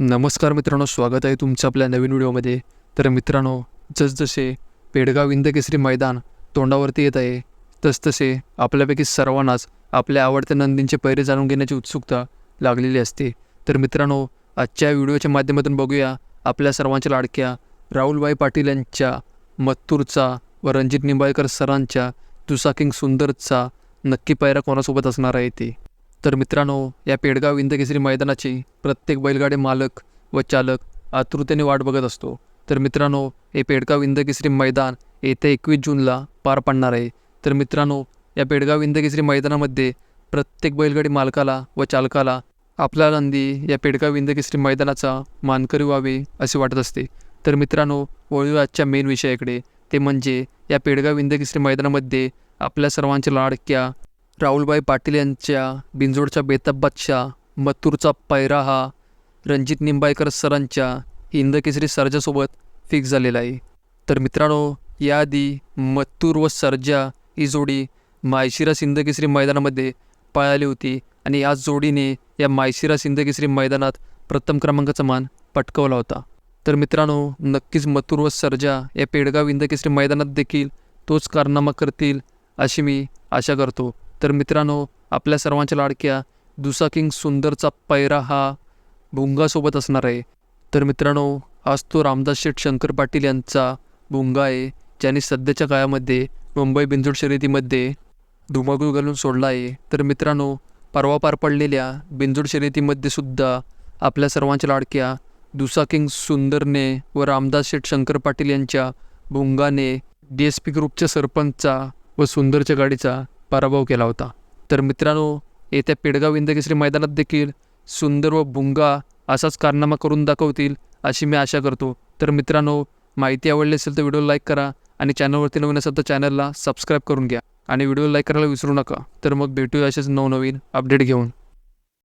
नमस्कार मित्रांनो स्वागत आहे तुमचं आपल्या नवीन व्हिडिओमध्ये. तर मित्रांनो जसजसे पेडगाव इंदकेसरी मैदान तोंडावरती येत आहे तसतसे आपल्यापैकी सर्वांनाच आपल्या आवडत्या नंदींचे पैरे जाणून घेण्याची उत्सुकता लागलेली असते. तर मित्रांनो आजच्या व्हिडिओच्या माध्यमातून बघूया आपल्या सर्वांच्या लाडक्या राहुलबाई पाटील यांच्या मत्तूरचा व रणजित निंबाळकर सरांच्या दुसाकिंग सुंदरचा नक्की पैरा कोणासोबत असणार आहे ते. तर मित्रांनो या पेडगाव इंदकेसरी मैदानाची प्रत्येक बैलगाडी मालक व चालक आतुरतेने वाट बघत असतो. तर मित्रांनो हे पेडगाव इंदकेसरी मैदान येत्या एकवीस जूनला पार पडणार आहे. तर मित्रांनो या पेडगाव इंदकेसरी मैदानामध्ये प्रत्येक बैलगाडी मालकाला व चालकाला आपला नंदी या पेडगाव इंदकेसरी मैदानाचा मानकरी व्हावे असे वाटत असते. तर मित्रांनो वळूया आजच्या मेन विषयाकडे. ते म्हणजे या पेडगाव इंदकेसरी मैदानामध्ये आपल्या सर्वांच्या लाडक्या राहुलबाई पाटील यांच्या बिंजोडच्या बेताब बादशाह मत्तूरचा पैरा हा रणजित निंबाळकर सरांच्या हिंदकेसरी सर्जासोबत फिक्स झालेला आहे. तर मित्रांनो याआधी मत्तूर व सर्जा ही जोडी मायशिरा हिंदकेसरी मैदानामध्ये पळाली होती आणि या जोडीने या मायशिरा हिंदकेसरी मैदानात प्रथम क्रमांकाचा मान पटकवला होता. तर मित्रांनो नक्कीच मथुर व सर्जा या पेडगाव इंदकेसरी मैदानात देखील तोच कारनामा करतील अशी मी आशा करतो. तर मित्रांनो आपल्या सर्वांच्या लाडक्या दुसाकिंग सुंदरचा पैरा हा भुंगासोबत असणार आहे. तर मित्रांनो आज तो रामदास शेठ शंकर पाटील यांचा भुंगा आहे ज्यांनी सध्याच्या काळामध्ये मुंबई बिंजोड शर्यतीमध्ये धुमाकूळ घालून सोडला आहे. तर मित्रांनो परवा पार पडलेल्या बिंजोड शर्यतीमध्ये सुद्धा आपल्या सर्वांच्या लाडक्या दुसाकिंग सुंदरने व रामदास शेठ शंकर पाटील यांच्या भुंगाने डी एस पी ग्रुपच्या सरपंचचा व सुंदरच्या गाडीचा पराभव केला होता. तर मित्रांनो येत्या पेडगाव इंदकेसरी मैदानात देखील सुंदर व भुंगा असाच कारनामा करून दाखवतील अशी मी आशा करतो. तर मित्रांनो माहिती आवडली असेल तर व्हिडिओ लाईक करा आणि चॅनलवरती नवीन असेल तर चॅनलला सबस्क्राईब करून घ्या आणि व्हिडिओ लाईक करायला विसरू नका. तर मग भेटूया असेच नवनवीन अपडेट घेऊन.